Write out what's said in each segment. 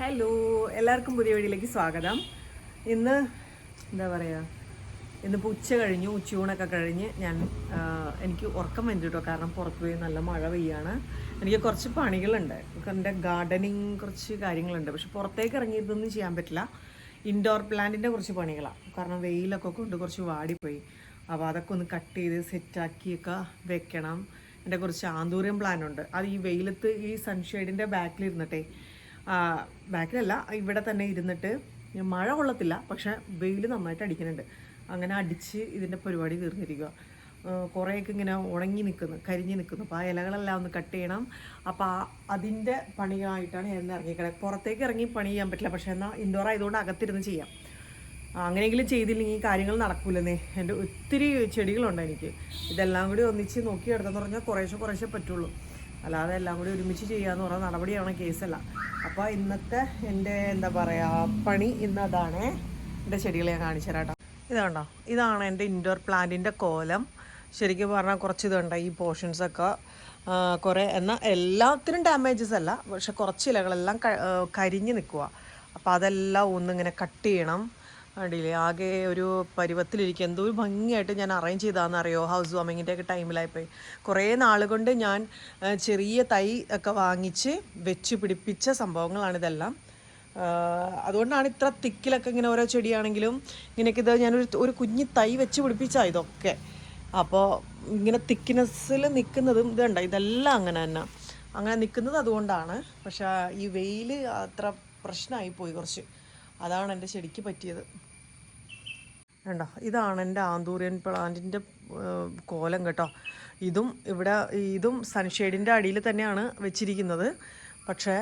Hello എല്ലാവർക്കും പുതിയ വഴിയിലേക്ക് സ്വാഗതം. ഇന്ന് എന്താ പറയുക ഇന്നിപ്പോൾ ഉച്ച കഴിഞ്ഞു ഉച്ചയൂണൊക്കെ കഴിഞ്ഞ് ഞാൻ എനിക്ക് ഉറക്കം വന്നു കേട്ടോ. കാരണം പുറത്ത് പോയി നല്ല മഴ പെയ്യാണ്. എനിക്ക് കുറച്ച് പണികളുണ്ട്. എന്റെ ഗാർഡനിങ് കുറച്ച് കാര്യങ്ങളുണ്ട്. പക്ഷെ പുറത്തേക്ക് ഇറങ്ങി ഇതൊന്നും ചെയ്യാൻ പറ്റില്ല. ഇൻഡോർ പ്ലാന്റിന്റെ കുറച്ച് പണികളാണ് കാരണം വെയിലൊക്കെ കൊണ്ട് കുറച്ച് വാടിപ്പോയി. അപ്പോൾ അതൊക്കെ ഒന്ന് കട്ട് ചെയ്ത് സെറ്റാക്കിയൊക്കെ വെക്കണം. എന്റെ കുറച്ച് ആന്തൂര്യം പ്ലാനുണ്ട് അത് ഈ വെയിലത്ത് ഈ സൺഷെയ്ഡിന്റെ ബാക്കിൽ ഇരുന്നിട്ടേ ബാക്കിലല്ല ഇവിടെ തന്നെ ഇരുന്നിട്ട് മഴ കൊള്ളത്തില്ല പക്ഷെ വെയിൽ നന്നായിട്ട് അടിക്കുന്നുണ്ട്. അങ്ങനെ അടിച്ച് ഇതിന്റെ പരിപാടി തീർന്നിരിക്കുക കുറേയൊക്കെ ഇങ്ങനെ ഉണങ്ങി നിൽക്കുന്നു കരിഞ്ഞു നിൽക്കുന്നു അപ്പോൾ ആ ഇലകളെല്ലാം ഒന്ന് കട്ട് ചെയ്യണം. അപ്പോൾ ആ അതിന്റെ പണിയായിട്ടാണ് ഞാൻ ഇറങ്ങിക്കിടക്കുക പുറത്തേക്ക് ഇറങ്ങി പണി ചെയ്യാൻ പറ്റില്ല പക്ഷേ എന്നാൽ ഇൻഡോർ ആയതുകൊണ്ട് അകത്തിരുന്ന് ചെയ്യാം. അങ്ങനെയെങ്കിലും ചെയ്തില്ലെങ്കിൽ കാര്യങ്ങൾ നടക്കൂലെന്നേ. എന്റെ ഒത്തിരി ചെടികളുണ്ട് എനിക്ക്. ഇതെല്ലാം കൂടി ഒന്നിച്ച് നോക്കി എടുത്തെന്ന് പറഞ്ഞാൽ കുറേശ്ശെ കുറേശ്ശെ പറ്റുള്ളൂ. അല്ലാതെ എല്ലാം കൂടി ഒരുമിച്ച് ചെയ്യാന്ന് പറഞ്ഞ നടപടിയാണ് കേസല്ല. അപ്പോൾ ഇന്നത്തെ എന്റെ എന്താ പറയാ പണി ഇന്ന് അതാണ് എന്റെ ചെടികളെ ഞാൻ കാണിച്ചു തരാം ഇതാണ് എന്റെ ഇൻഡോർ പ്ലാന്റിന്റെ കോലം. ശരിക്കും പറഞ്ഞാൽ കുറച്ച് ഇതുണ്ട് ഈ പോർഷൻസൊക്കെ കുറേ എന്നാൽ എല്ലാത്തിനും ഡാമേജസ് അല്ല പക്ഷെ കുറച്ച് ഇലകളെല്ലാം കരിഞ്ഞ് നിൽക്കുക അപ്പോൾ അതെല്ലാം ഒന്നിങ്ങനെ കട്ട് ചെയ്യണം. അടിയില്ലേ ആകെ ഒരു പരുവത്തിലിരിക്കും. എന്തോ ഒരു ഭംഗിയായിട്ട് ഞാൻ അറേഞ്ച് ചെയ്താന്ന് അറിയോ ഹൗസ് വാമിങ്ങിന്റെ ഒക്കെ ടൈമിലായിപ്പോയി കുറേ നാൾ കൊണ്ട് ഞാൻ ചെറിയ തൈ ഒക്കെ വാങ്ങിച്ച് വെച്ച് പിടിപ്പിച്ച സംഭവങ്ങളാണിതെല്ലാം അതുകൊണ്ടാണ് ഇത്ര തിക്കിലൊക്കെ ഇങ്ങനെ ഓരോ ചെടിയാണെങ്കിലും ഇങ്ങനെയൊക്കെ ഇത് ഞാനൊരു ഒരു കുഞ്ഞി തൈ വെച്ച് പിടിപ്പിച്ചാ ഇതൊക്കെ. അപ്പോൾ ഇങ്ങനെ തിക്നെസ്സിൽ നിൽക്കുന്നതും ഇതുണ്ട് ഇതെല്ലാം അങ്ങനെ തന്നെ. അങ്ങനെ നിൽക്കുന്നത് അതുകൊണ്ടാണ്. പക്ഷേ ഈ വെയിൽ അത്ര പ്രശ്നമായി പോയി കുറച്ച്. അതാണ് എന്റെ ചെടിക്ക് പറ്റിയത്. കണ്ടോ? ഇതാണ് എന്റെ ആന്തൂറിയൻ പ്ലാന്റിന്റെ കോലം കേട്ടോ. ഇതും ഇവിടെ ഇതും സൺഷെയ്ഡിന്റെ അടിയിൽ തന്നെയാണ് വെച്ചിരിക്കുന്നത്. പക്ഷേ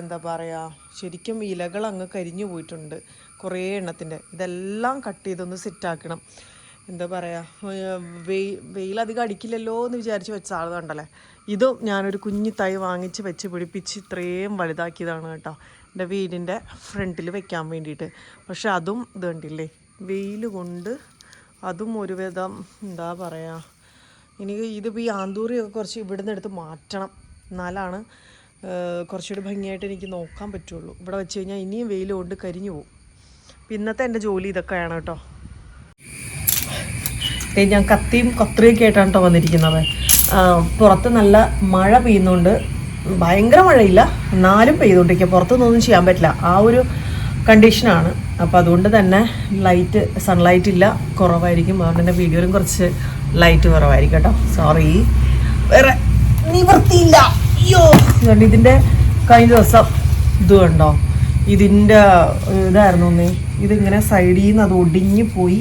എന്താ പറയുക ശരിക്കും ഇലകൾ അങ്ങ് കരിഞ്ഞു പോയിട്ടുണ്ട് കുറേ എണ്ണത്തിന്റെ. ഇതെല്ലാം കട്ട് ചെയ്തൊന്ന് സെറ്റാക്കണം. എന്താ പറയുക വെയിൽ വെയിലധികം അടിക്കില്ലല്ലോ എന്ന് വിചാരിച്ച് വെച്ച കണ്ടല്ലേ? ഇതും ഞാനൊരു കുഞ്ഞു തൈ വാങ്ങിച്ച് വെച്ച് പിടിപ്പിച്ച് ഇത്രയും വലുതാക്കിയതാണ് കേട്ടോ. എന്റെ വീടിന്റെ ഫ്രണ്ടിൽ വെക്കാൻ വേണ്ടിയിട്ട്. പക്ഷെ അതും ഇത് കണ്ടില്ലേ? വെയിൽ കൊണ്ട് അതും ഒരുവിധം എന്താ പറയുക ഇനി ഇതിപ്പോൾ ഈ ആന്തൂറിയൊക്കെ കുറച്ച് ഇവിടുന്ന് എടുത്ത് മാറ്റണം. എന്നാലാണ് കുറച്ചുകൂടി ഭംഗിയായിട്ട് എനിക്ക് നോക്കാൻ പറ്റുള്ളൂ. ഇവിടെ വെച്ച് കഴിഞ്ഞാൽ ഇനിയും വെയിൽ കൊണ്ട് കരിഞ്ഞു പോകും. ഇന്നത്തെ എന്റെ ജോലി ഇതൊക്കെയാണ് കേട്ടോ. ഞാൻ കത്തിയും കത്രിയൊക്കെ ആയിട്ടാണ് കേട്ടോ വന്നിരിക്കുന്നത്. പുറത്ത് നല്ല മഴ പെയ്യുന്നുണ്ട്. ഭയങ്കര മഴയില്ല. എന്നാലും പെയ്തുകൊണ്ടിരിക്കുക. പുറത്തുനിന്നൊന്നും ചെയ്യാൻ പറ്റില്ല. ആ ഒരു കണ്ടീഷനാണ് അപ്പോൾ അതുകൊണ്ട് തന്നെ ലൈറ്റ് സൺലൈറ്റ് ഇല്ല. കുറവായിരിക്കും. അതുകൊണ്ട് തന്നെ വീഡിയോയിലും കുറച്ച് ലൈറ്റ് കുറവായിരിക്കും കേട്ടോ. സോറി വേറെ നിവൃത്തിയില്ല. അയ്യോ. ഇതുകൊണ്ട് ഇതിന്റെ കഴിഞ്ഞ ദിവസം ഇത് കണ്ടോ? ഇതിന്റെ ഇതായിരുന്നു ഒന്നേ. ഇതിങ്ങനെ സൈഡിൽ നിന്ന് അത് ഒടിഞ്ഞു പോയി.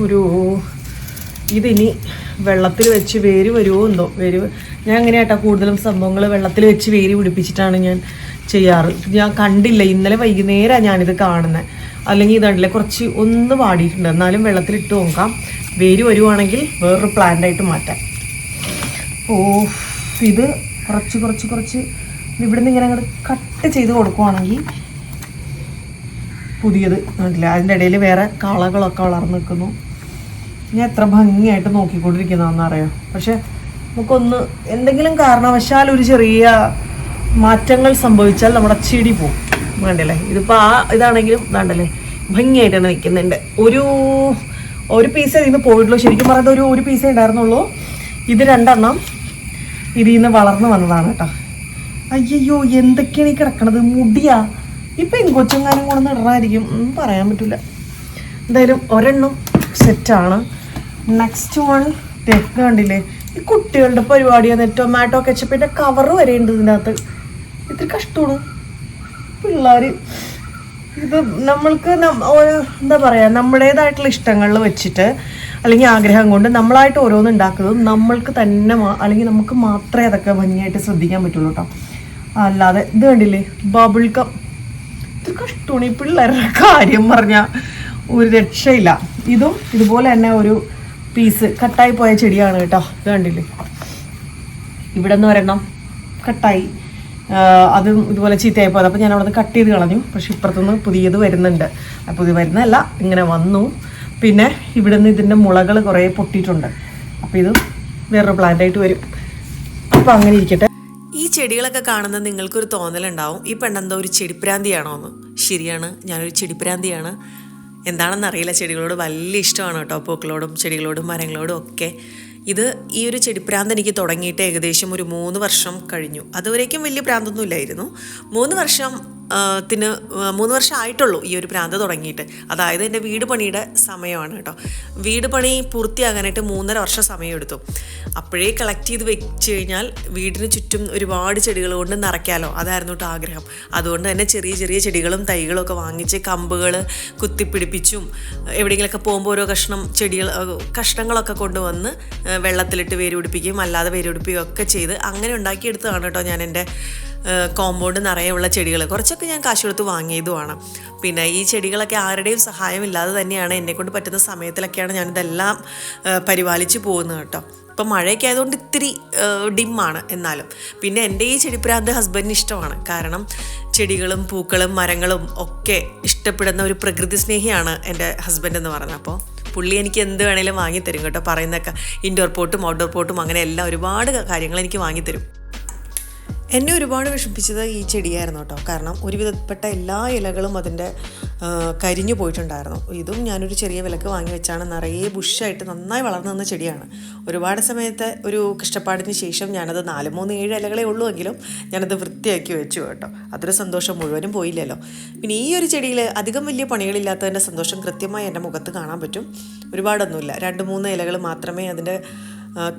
ഒരു ഇതിനി വെള്ളത്തിൽ വെച്ച് വേര് വരുമോ എന്തോ? വേര് ഞാൻ അങ്ങനെയാട്ടാ കൂടുതലും സംഭവങ്ങൾ വെള്ളത്തിൽ വെച്ച് വേര് പിടിപ്പിച്ചിട്ടാണ് ഞാൻ ചെയ്യാറ്. ഞാൻ കണ്ടില്ല. ഇന്നലെ വൈകുന്നേരമാണ് ഞാനിത് കാണുന്നത് അല്ലെങ്കിൽ ഇതാണ്ടില്ലേ കുറച്ച് ഒന്ന് വാടിയിട്ടുണ്ട്. എന്നാലും വെള്ളത്തിലിട്ട് നോക്കാം വേര് വരുവാണെങ്കിൽ വേറൊരു പ്ലാന്റായിട്ട് മാറ്റാം. ഓ ഇത് കുറച്ച് കുറച്ച് കുറച്ച് ഇവിടുന്ന് ഇങ്ങനെ അങ്ങോട്ട് കട്ട് ചെയ്ത് കൊടുക്കുവാണെങ്കിൽ പുതിയത് കണ്ടില്ല? അതിന്റെ ഇടയിൽ വേറെ കളകളൊക്കെ വളർന്നു നിൽക്കുന്നു. ഞാൻ എത്ര ഭംഗിയായിട്ട് നോക്കിക്കൊണ്ടിരിക്കുന്നതെന്ന് അറിയാം? പക്ഷെ നമുക്കൊന്ന് എന്തെങ്കിലും കാരണവശാൽ ഒരു ചെറിയ മാറ്റങ്ങൾ സംഭവിച്ചാൽ നമ്മുടെ ചെടി പോകും വേണ്ടല്ലേ ഇതിപ്പോൾ ആ ഇതാണെങ്കിലും വേണ്ടല്ലേ ഭംഗിയായിട്ടാണ് നിൽക്കുന്നുണ്ട്. ഒരു ഒരു പീസേ ഇതിന് പോയിട്ടുള്ളൂ. ശരിക്കും പറയുന്നത് ഒരു ഒരു പീസേ ഉണ്ടായിരുന്നുള്ളൂ. ഇത് രണ്ടെണ്ണം ഇതിൽ നിന്ന് വളർന്നു വന്നതാണ് കേട്ടോ. അയ്യോ എന്തൊക്കെയാണ് ഈ കിടക്കണത്? മുടിയാ? ഇപ്പം എങ്കൊച്ചെങ്ങാനും കൂടെ ഇടണമായിരിക്കും. ഒന്നും പറയാൻ പറ്റില്ല എന്തായാലും ഒരെണ്ണം സെറ്റാണ് നെക്സ്റ്റ് വൺ തെക്ക് കണ്ടില്ലേ? ഈ കുട്ടികളുടെ പരിപാടിയാണ്. ടൊമാറ്റോ കെച്ചപ്പിന്റെ കവർ വരെ ഉണ്ട് ഇതിന്റെ അകത്ത് ഇത്തിരി കഷ്ടമാണ്. പിള്ളേർ ഇത് നമ്മൾക്ക് എന്താ പറയുക നമ്മുടേതായിട്ടുള്ള ഇഷ്ടങ്ങളിൽ വെച്ചിട്ട് അല്ലെങ്കിൽ ആഗ്രഹം കൊണ്ട് നമ്മളായിട്ട് ഓരോന്ന് ഉണ്ടാക്കുന്നത് നമ്മൾക്ക് തന്നെ അല്ലെങ്കിൽ നമുക്ക് മാത്രമേ അതൊക്കെ ഭംഗിയായിട്ട് ശ്രദ്ധിക്കാൻ പറ്റുള്ളൂ കേട്ടോ അല്ലാതെ ഇത് കണ്ടില്ലേ ബബിൾ കം ഇത് കഷ്ടമാണ് ഈ പിള്ളേരുടെ കാര്യം പറഞ്ഞാൽ ഒരു രക്ഷയില്ല. ഇതും ഇതുപോലെ തന്നെ ഒരു പീസ് കട്ടായി പോയ ചെടിയാണ് കേട്ടോ. ഇത് കണ്ടില്ലേ? ഇവിടെ നിന്ന് ഒരെണ്ണം കട്ടായി. അതും ഇതുപോലെ ചീത്തയായി പോയത്. അപ്പോൾ ഞാൻ അവിടെ നിന്ന് കട്ട് ചെയ്ത് കളഞ്ഞു. പക്ഷെ ഇപ്പുറത്തുനിന്ന് പുതിയത് വരുന്നുണ്ട്. പുതിയത് വരുന്നതല്ല ഇങ്ങനെ വന്നു. പിന്നെ ഇവിടെ നിന്ന് ഇതിന്റെ മുളകൾ കുറേ പൊട്ടിയിട്ടുണ്ട്. അപ്പോൾ ഇത് വേറൊരു പ്ലാന്റായിട്ട് വരും. അപ്പോൾ അങ്ങനെ ഇരിക്കട്ടെ. ഈ ചെടികളൊക്കെ കാണുന്ന നിങ്ങൾക്കൊരു തോന്നലുണ്ടാവും. ഈ പെണ്ണെന്തോ ഒരു ചെടിപ്രാന്തിയാണോ എന്ന് ശരിയാണ് ഞാനൊരു ചെടിപ്രാന്തിയാണ് എന്താണെന്നറിയില്ല ചെടികളോട് വലിയ ഇഷ്ടമാണ് കേട്ടോ പൂക്കളോടും ചെടികളോടും മരങ്ങളോടും ഒക്കെ. ഇത് ഈ ഒരു ചെടിപ്രാന്ത് എനിക്ക് തുടങ്ങിയിട്ട് ഏകദേശം ഒരു മൂന്ന് വർഷം കഴിഞ്ഞു. അതുവരേക്കും വലിയ പ്രാന്തൊന്നും ഇല്ലായിരുന്നു മൂന്ന് വർഷം ത്തിന് മൂന്ന് വർഷം ആയിട്ടുള്ളൂ ഈ ഒരു പ്രാന്ത് തുടങ്ങിയിട്ട്. അതായത് എന്റെ വീട് പണിയുടെ സമയമാണ് കേട്ടോ. വീട് പണി പൂർത്തിയാകാനായിട്ട് മൂന്നര വർഷം സമയമെടുത്തു. അപ്പോഴേ കളക്ട് ചെയ്ത് വെച്ച് കഴിഞ്ഞാൽ വീടിന് ചുറ്റും ഒരുപാട് ചെടികൾ കൊണ്ട് നിറയ്ക്കാമല്ലോ അതായിരുന്നു കേട്ടോ ആഗ്രഹം. അതുകൊണ്ട് തന്നെ ചെറിയ ചെറിയ ചെടികളും തൈകളും ഒക്കെ വാങ്ങിച്ച് കമ്പുകൾ കുത്തിപ്പിടിപ്പിച്ചും എവിടെയെങ്കിലുമൊക്കെ പോകുമ്പോൾ ഓരോ കഷ്ണം ചെടികൾ കഷ്ണങ്ങളൊക്കെ കൊണ്ടുവന്ന് വെള്ളത്തിലിട്ട് വേരുപിടിപ്പിക്കുകയും അല്ലാതെ വേരുപിടിപ്പിക്കുകയും ഒക്കെ ചെയ്ത് അങ്ങനെ ഉണ്ടാക്കിയെടുത്തതാണ് കേട്ടോ ഞാൻ എന്റെ കോമ്പൗണ്ട് നിറയെയുള്ള ചെടികൾ കുറച്ചൊക്കെ ഞാൻ കാശ് കൊടുത്ത് വാങ്ങിയതുമാണ്. പിന്നെ ഈ ചെടികളൊക്കെ ആരുടെയും സഹായമില്ലാതെ തന്നെയാണ് എന്നെക്കൊണ്ട് പറ്റുന്ന സമയത്തിലൊക്കെയാണ് ഞാനിതെല്ലാം പരിപാലിച്ച് പോകുന്നത് കേട്ടോ. ഇപ്പം മഴയൊക്കെ ആയതുകൊണ്ട് ഇത്തിരി ഡിമ്മാണ് എന്നാലും. പിന്നെ എന്റെ ഈ ചെടിപ്രാന്ത് ഹസ്ബൻഡിന് ഇഷ്ടമാണ്. കാരണം ചെടികളും പൂക്കളും മരങ്ങളും ഒക്കെ ഇഷ്ടപ്പെടുന്ന ഒരു പ്രകൃതി സ്നേഹിയാണ് എന്റെ ഹസ്ബൻഡ് എന്ന് പറഞ്ഞത്. അപ്പോൾ പുള്ളി എനിക്ക് എന്ത് വേണേലും വാങ്ങിത്തരും കേട്ടോ. പറയുന്നൊക്കെ ഇൻഡോർ പോട്ടും ഔട്ട്ഡോർ പോട്ടും അങ്ങനെ എല്ലാം ഒരുപാട് കാര്യങ്ങൾ എനിക്ക് വാങ്ങിത്തരും. എന്നെ ഒരുപാട് വിഷമിപ്പിച്ചത് ഈ ചെടിയായിരുന്നു കേട്ടോ. കാരണം ഒരുവിധപ്പെട്ട എല്ലാ ഇലകളും അതിന്റെ കരിഞ്ഞു പോയിട്ടുണ്ടായിരുന്നു. ഇതും ഞാനൊരു ചെറിയ വിലക്ക് വാങ്ങി വെച്ചാണ് നിറയെ ബുഷായിട്ട് നന്നായി വളർന്നു നിന്ന ചെടിയാണ്. ഒരുപാട് സമയത്തെ ഒരു കഷ്ടപ്പാടിന് ശേഷം ഞാനത് നാല് മൂന്ന് ഏഴ് ഇലകളെ ഉള്ളൂ എങ്കിലും ഞാനത് വൃത്തിയാക്കി വെച്ചു കേട്ടോ. അതൊരു സന്തോഷം മുഴുവനും പോയില്ലല്ലോ. പിന്നെ ഈ ഒരു ചെടിയിൽ അധികം വലിയ പണികളില്ലാത്തതിന്റെ സന്തോഷം കൃത്യമായി എന്റെ മുഖത്ത് കാണാൻ പറ്റും. ഒരുപാടൊന്നുമില്ല. രണ്ട് മൂന്ന് ഇലകൾ മാത്രമേ അതിന്റെ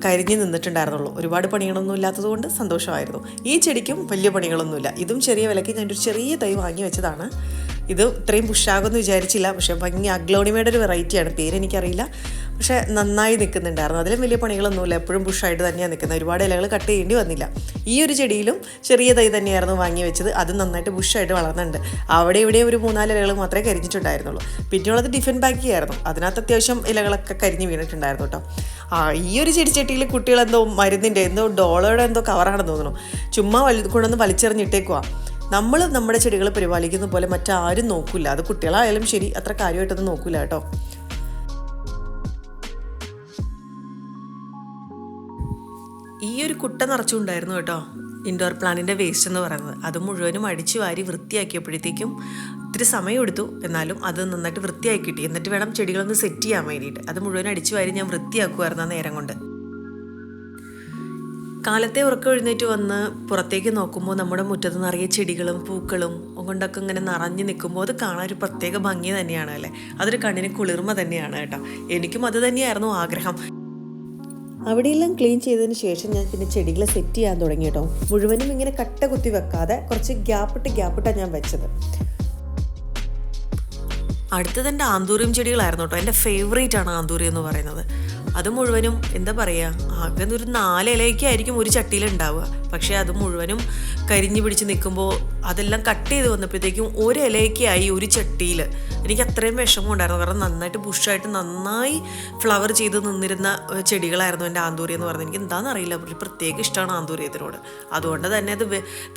കരിഞ്ഞു നിന്നിട്ടുണ്ടായിരുന്നുള്ളൂ. ഒരുപാട് പണികളൊന്നും ഇല്ലാത്തതുകൊണ്ട് സന്തോഷമായിരുന്നു. ഈ ചെടിക്കും വലിയ പണികളൊന്നുമില്ല. ഇതും ചെറിയ വിലയ്ക്ക് ഞാനൊരു ചെറിയ തൈ വാങ്ങി വെച്ചതാണ്. ഇത് ഇത്രയും പുഷാകുമെന്ന് വിചാരിച്ചില്ല. പക്ഷേ ഭംഗി അഗ്ലോണിമയുടെ ഒരു വെറൈറ്റിയാണ് പേരെനിക്കറിയില്ല. പക്ഷേ നന്നായി നിൽക്കുന്നുണ്ടായിരുന്നു. അതിലും വലിയ പണികളൊന്നുമില്ല. എപ്പോഴും പുഷായിട്ട് തന്നെയാണ് നിൽക്കുന്നത്. ഒരുപാട് ഇലകൾ കട്ട് ചെയ്യേണ്ടി വന്നില്ല. ഈ ഒരു ചെടിയിലും ചെറിയ തൈ തന്നെയായിരുന്നു വാങ്ങി വെച്ചത്. അത് നന്നായിട്ട് ബുഷായിട്ട് വളർന്നുണ്ട് അവിടെ ഇവിടെ ഒരു മൂന്നാൽ ഇലകൾ മാത്രമേ കരിഞ്ഞിട്ടുണ്ടായിരുന്നുള്ളൂ. പിന്നെയുള്ളത് ഡിഫൻ ബാക്കി ആയിരുന്നു. അതിനകത്ത് അത്യാവശ്യം ഇലകളൊക്കെ കരിഞ്ഞ് വീണിട്ടുണ്ടായിരുന്നു കേട്ടോ. ആ ഈ ഒരു ചെടിച്ചട്ടിയിൽ കുട്ടികൾ എന്തോ മരുന്നിന്റെ എന്തോ ഡോളോയുടെ എന്തോ കവറാണെന്ന് തോന്നുന്നു. ചുമ്മാ വലി കൊണ്ടൊന്ന് വലിച്ചെറിഞ്ഞിട്ടേക്കുവാ. നമ്മൾ നമ്മുടെ ചെടികൾ പരിപാലിക്കുന്ന പോലെ മറ്റാരും നോക്കില്ല അത് കുട്ടികളായാലും ശരി അത്ര കാര്യമായിട്ടൊന്നും നോക്കില്ല കേട്ടോ. ഈ ഒരു കുട്ട നിറച്ചുണ്ടായിരുന്നു കേട്ടോ ഇൻഡോർ പ്ലാന്റിന്റെ വേസ്റ്റ് എന്ന് പറയുന്നത്. അത് മുഴുവനും അടിച്ചു വാരി വൃത്തിയാക്കിയപ്പോഴത്തേക്കും ഇത്തിരി സമയം എടുത്തു. എന്നാലും അത് നന്നായിട്ട് വൃത്തിയാക്കി കിട്ടി. എന്നിട്ട് വേണം ചെടികളൊന്ന് സെറ്റ് ചെയ്യാൻ വേണ്ടിയിട്ട്. അത് മുഴുവൻ അടിച്ചു വാരി ഞാൻ വൃത്തിയാക്കുമായിരുന്നു ആ നേരം കൊണ്ട്. കാലത്തെ ഉറക്കം എഴുന്നേറ്റ് വന്ന് പുറത്തേക്ക് നോക്കുമ്പോൾ നമ്മുടെ മുറ്റത്ത് നിറയെ ചെടികളും പൂക്കളും കൊണ്ടൊക്കെ ഇങ്ങനെ നിറഞ്ഞു നിൽക്കുമ്പോൾ അത് കാണാൻ ഒരു പ്രത്യേക ഭംഗി തന്നെയാണ് അല്ലേ? അതൊരു കണ്ണിന് കുളിർമ തന്നെയാണ് കേട്ടോ. എനിക്കും അത് തന്നെയായിരുന്നു ആഗ്രഹം. അവിടെയെല്ലാം ക്ലീൻ ചെയ്തതിന് ശേഷം ഞാൻ പിന്നെ ചെടികൾ സെറ്റ് ചെയ്യാൻ തുടങ്ങി കേട്ടോ. മുഴുവനും ഇങ്ങനെ കട്ട കുത്തി വെക്കാതെ കുറച്ച് ഗ്യാപ്പിട്ട് ഗ്യാപ്പിട്ടാണ് ഞാൻ വെച്ചത്. അടുത്തത് എന്റെ ആന്തൂറിയം ചെടികളായിരുന്നു കേട്ടോ. എന്റെ ഫേവറേറ്റ് ആണ് ആന്തൂരി എന്ന് പറയുന്നത്. അത് മുഴുവനും എന്താ പറയുക ആകെ ഒരു നാലിലേക്കായിരിക്കും ഒരു ചട്ടിയിൽ ഉണ്ടാവുക പക്ഷേ അത് മുഴുവനും കരിഞ്ഞു പിടിച്ച് നിൽക്കുമ്പോൾ അതെല്ലാം കട്ട് ചെയ്ത് വന്നപ്പോഴത്തേക്കും ഒരു ഇലയൊക്കെയായി ഒരു ചട്ടിയിൽ. എനിക്ക് അത്രയും വിഷമം ഉണ്ടായിരുന്നു. കാരണം നന്നായിട്ട് ബുഷായിട്ട് നന്നായി ഫ്ലവർ ചെയ്ത് നിന്നിരുന്ന ചെടികളായിരുന്നു എന്റെ ആന്തൂരി എന്ന് പറയുന്നത് എനിക്ക് എന്താണെന്ന് അറിയില്ല. ഒരു പ്രത്യേക ഇഷ്ടമാണ് ആന്തൂരിയത്തിനോട് അതുകൊണ്ട് തന്നെ അത്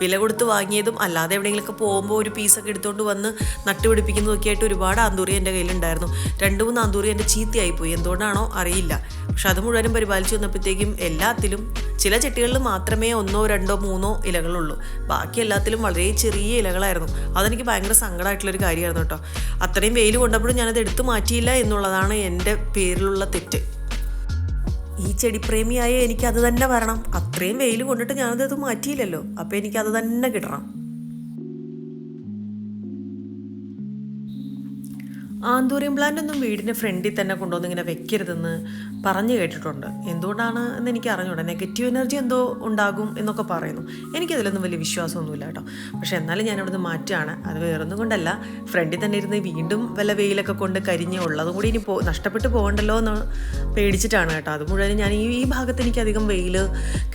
വില കൊടുത്ത് വാങ്ങിയതും അല്ലാതെ എവിടെയെങ്കിലുമൊക്കെ പോകുമ്പോൾ ഒരു പീസൊക്കെ എടുത്തുകൊണ്ട് വന്ന് നട്ടുപിടിപ്പിക്കുന്നതൊക്കെ ആയിട്ട് ഒരുപാട് ആന്തൂരി എന്റെ കയ്യിലുണ്ടായിരുന്നു. രണ്ട് മൂന്ന് ആന്തൂരി എന്റെ ചീത്തയായിപ്പോയി. എന്തുകൊണ്ടാണോ അറിയില്ല. പക്ഷെ അത് മുഴുവനും പരിപാലിച്ച് വന്നപ്പോഴത്തേക്കും എല്ലാത്തിലും ചില ചെട്ടികളിൽ മാത്രമേ ഒന്നോ രണ്ടോ മൂന്നോ ഇലകളുള്ളൂ. ബാക്കി എല്ലാത്തിലും വളരെ ചെറിയ ഇലകളായിരുന്നു. അതെനിക്ക് ഭയങ്കര സങ്കടമായിട്ടുള്ളൊരു കാര്യമായിരുന്നു കേട്ടോ. അത്രയും വെയിൽ കൊണ്ടപ്പോഴും ഞാനത് എടുത്തു മാറ്റിയില്ല എന്നുള്ളതാണ് എന്റെ പേരിലുള്ള തെറ്റ്. ഈ ചെടിപ്രേമിയായ എനിക്ക് അത് തന്നെ വരണം. അത്രയും വെയിൽ കൊണ്ടിട്ട് ഞാനത് മാറ്റിയില്ലല്ലോ. അപ്പോൾ എനിക്കത് തന്നെ കിട്ടണം. ആന്തൂറിയം പ്ലാന്റ് ഒന്നും വീടിന്റെ ഫ്രണ്ടിൽ തന്നെ കൊണ്ടുവന്ന് ഇങ്ങനെ വെക്കരുതെന്ന് പറഞ്ഞു കേട്ടിട്ടുണ്ട്. എന്തുകൊണ്ടാണ് എന്ന് എനിക്ക് അറിഞ്ഞൂടാ. നെഗറ്റീവ് എനർജി എന്തോ ഉണ്ടാകും എന്നൊക്കെ പറയുന്നു. എനിക്കതിലൊന്നും വലിയ വിശ്വാസമൊന്നുമില്ല കേട്ടോ. പക്ഷേ എന്നാലും ഞാൻ അവിടുന്ന് മാറ്റുകയാണ്. അത് വേറൊന്നും കൊണ്ടല്ല. ഫ്രണ്ടിൽ തന്നെ ഇരുന്ന് വീണ്ടും വല്ല വെയിലൊക്കെ കൊണ്ട് കരിഞ്ഞ് ഉള്ളതും കൂടി ഇനി പോ നഷ്ടപ്പെട്ട് പോകണ്ടല്ലോ എന്ന് പേടിച്ചിട്ടാണ് കേട്ടോ. അത് മുഴുവൻ ഞാൻ ഈ ഈ ഭാഗത്ത് എനിക്ക് അധികം വെയിൽ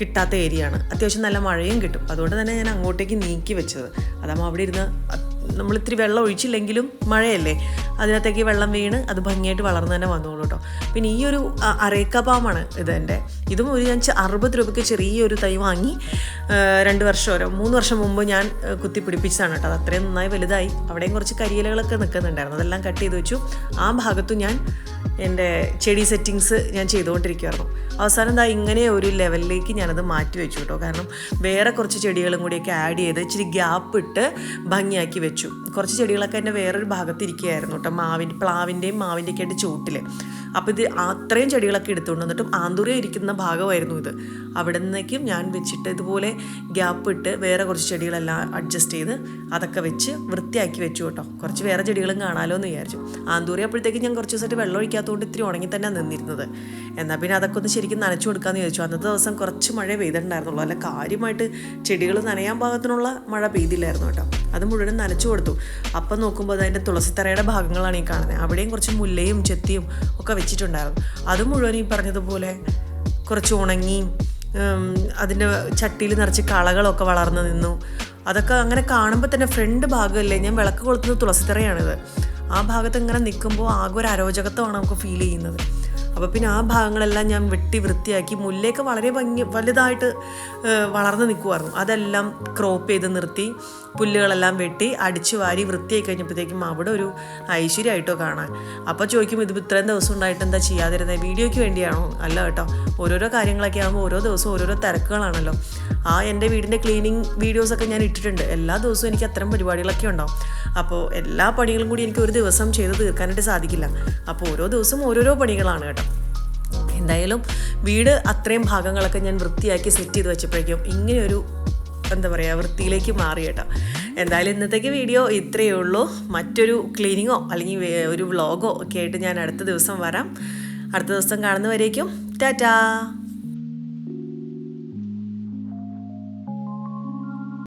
കിട്ടാത്ത ഏരിയയാണ് അത്യാവശ്യം നല്ല മഴയും കിട്ടും. അതുകൊണ്ട് തന്നെ ഞാൻ അങ്ങോട്ടേക്ക് നീക്കി വെച്ചത്. അതാകുമ്പോൾ അവിടെ ഇരുന്ന് നമ്മൾ ഇത്തിരി വെള്ളം ഒഴിച്ചില്ലെങ്കിലും മഴയല്ലേ അതിനകത്തേക്ക് വെള്ളം വീണ് അത് ഭംഗിയായിട്ട് വളർന്നു തന്നെ വന്നോളൂ കേട്ടോ പിന്നെ ഈ ഒരു അരേക്കപാമാണ് അരേക്ക പാമാണ് ഇത് ഒരു ഞാൻ അറുപത് രൂപയ്ക്ക് ചെറിയൊരു തൈ വാങ്ങി രണ്ട് വർഷം ഓരോ മൂന്ന് വർഷം മുമ്പ് ഞാൻ കുത്തി പിടിപ്പിച്ചതാണ് കേട്ടോ അത് അത്രയും നന്നായി വലുതായി. അവിടെയും കുറച്ച് കരിയിലകളൊക്കെ നിൽക്കുന്നുണ്ടായിരുന്നു. അതെല്ലാം കട്ട് ചെയ്ത് വെച്ചു. ആ ഭാഗത്തും ഞാൻ എന്റെ ചെടി സെറ്റിങ്സ് ഞാൻ ചെയ്തുകൊണ്ടിരിക്കുമായിരുന്നു അവസാനം എന്താ ഇങ്ങനെ ഒരു ലെവലിലേക്ക് ഞാനത് മാറ്റി വെച്ചു കേട്ടോ കാരണം വേറെ കുറച്ച് ചെടികളും കൂടിയൊക്കെ ആഡ് ചെയ്ത് ഇച്ചിരി ഗ്യാപ്പ് ഇട്ട് ഭംഗിയാക്കി വെച്ചു. útil. കുറച്ച് ചെടികളൊക്കെ എന്റെ വേറൊരു ഭാഗത്ത് ഇരിക്കുകയായിരുന്നു കേട്ടോ. മാവിന്റെ പ്ലാവിന്റെയും മാവിന്റെയൊക്കെ ആയിട്ട് ചൂട്ടിൽ അപ്പോൾ ഇത് അത്രയും ചെടികളൊക്കെ എടുത്തുകൊണ്ട് വന്നിട്ടും ആന്തൂറിയ ഇരിക്കുന്ന ഭാഗമായിരുന്നു ഇത്. അവിടെ നിന്നേക്കും ഞാൻ വെച്ചിട്ട് ഇതുപോലെ ഗ്യാപ്പ് ഇട്ട് വേറെ കുറച്ച് ചെടികളെല്ലാം അഡ്ജസ്റ്റ് ചെയ്ത് അതൊക്കെ വെച്ച് വൃത്തിയാക്കി വെച്ചു കേട്ടോ. കുറച്ച് വേറെ ചെടികളും കാണാമല്ലോ എന്ന് വിചാരിച്ചു. ആന്തൂറി അപ്പോഴത്തേക്ക് ഞാൻ കുറച്ച് ദിവസമായിട്ട് വെള്ളം ഒഴിക്കാത്തതുകൊണ്ട് ഇത്തിരി ഉണങ്ങി തന്നെ നിന്നിരുന്നത്. എന്നാൽ പിന്നെ അതൊക്കെ ഒന്ന് ശരിക്കും നനച്ചു കൊടുക്കാമെന്ന് ചോദിച്ചു അന്നത്തെ ദിവസം കുറച്ച് മഴ പെയ്തിട്ടുണ്ടായിരുന്നുള്ളൂ. അല്ല കാര്യമായിട്ട് ചെടികൾ നനയാൻ പാകത്തിനുള്ള മഴ പെയ്തില്ലായിരുന്നു കേട്ടോ. അത് മുഴുവൻ നനച്ചു കൊടുത്തു. അപ്പം നോക്കുമ്പോൾ അത് അതിന്റെ തുളസിത്തറയുടെ ഭാഗങ്ങളാണ് ഈ കാണുന്നത് അവിടെയും കുറച്ച് മുല്ലയും ചെത്തിയും ഒക്കെ വെച്ചിട്ടുണ്ടായിരുന്നു. അത് മുഴുവൻ ഈ പറഞ്ഞതുപോലെ കുറച്ച് ഉണങ്ങി അതിന്റെ ചട്ടിയിൽ നിറച്ച് കളകളൊക്കെ വളർന്നു നിന്നു. അതൊക്കെ അങ്ങനെ കാണുമ്പോൾ തന്നെ ഫ്രണ്ട് ഭാഗമല്ലേ ഞാൻ വിളക്ക് കൊളുത്തുന്നത് തുളസിത്തറയാണിത്. ആ ഭാഗത്ത് ഇങ്ങനെ നിൽക്കുമ്പോൾ ആകെ ഒരു അരോചകത്വമാണ് നമുക്ക് ഫീൽ ചെയ്യുന്നത്. അപ്പോൾ പിന്നെ ആ ഭാഗങ്ങളെല്ലാം ഞാൻ വെട്ടി വൃത്തിയാക്കി മുല്ലയൊക്കെ വളരെ ഭംഗി വലുതായിട്ട് വളർന്നു നിൽക്കുമായിരുന്നു അതെല്ലാം ക്രോപ്പ് ചെയ്ത് നിർത്തി പുല്ലുകളെല്ലാം വെട്ടി അടിച്ചു വാരി വൃത്തിയായി കഴിഞ്ഞപ്പോഴത്തേക്കും അവിടെ ഒരു ഐശ്വര്യമായിട്ടോ കാണാൻ. അപ്പോൾ ചോദിക്കും ഇത് ഇത്രയും ദിവസം ഉണ്ടായിട്ട് എന്താ ചെയ്യാതിരുന്നത് വീഡിയോയ്ക്ക് വേണ്ടിയാണോ? അല്ല കേട്ടോ ഓരോരോ കാര്യങ്ങളൊക്കെ ആകുമ്പോൾ ഓരോ ദിവസവും ഓരോരോ തിരക്കുകളാണല്ലോ. ആ എന്റെ വീടിന്റെ ക്ലീനിങ് വീഡിയോസൊക്കെ ഞാൻ ഇട്ടിട്ടുണ്ട്. എല്ലാ ദിവസവും എനിക്ക് അത്തരം പരിപാടികളൊക്കെ ഉണ്ടാവും. അപ്പോൾ എല്ലാ പണികളും കൂടി എനിക്ക് ഒരു ദിവസം ചെയ്ത് തീർക്കാനായിട്ട് സാധിക്കില്ല. അപ്പോൾ ഓരോ ദിവസവും ഓരോരോ പണികളാണ് കേട്ടോ. എന്തായാലും വീട് അത്രയും ഭാഗങ്ങളൊക്കെ ഞാൻ വൃത്തിയാക്കി സെറ്റ് ചെയ്ത് വെച്ചപ്പോഴേക്കും ഇങ്ങനെയൊരു എന്താ പറയുക വൃത്തിയിലേക്ക് മാറി കേട്ടോ. എന്തായാലും ഇന്നത്തേക്ക് വീഡിയോ ഇത്രയേ ഉള്ളൂ. മറ്റൊരു ക്ലീനിങ്ങോ അല്ലെങ്കിൽ ഒരു വ്ളോഗോ ഒക്കെ ആയിട്ട് ഞാൻ അടുത്ത ദിവസം വരാം. അടുത്ത ദിവസം കാണുന്നവരേക്കും ടാറ്റാ.